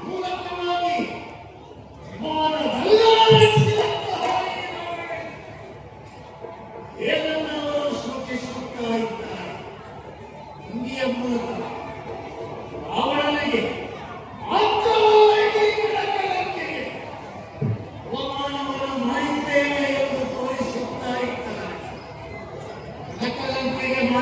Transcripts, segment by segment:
ಮೂಲಕವಾಗಿ ವಿಮಾನದಲ್ಲೇ ನಡೆಸಿದಂತಹ ಈ ಏನನ್ನವರು ಸೂಚಿಸುತ್ತಾ ಇದ್ದಾರೆ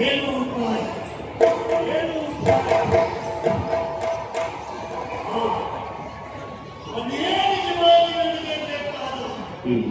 ಏನು ಉಪಾಯ ಏನು ಉಪಾಯ ಆ, ಅದೇ ನಿಜವಾಗಿ ನನಗೆ ಬೇಕಾದದ್ದು ಹ್ಮ್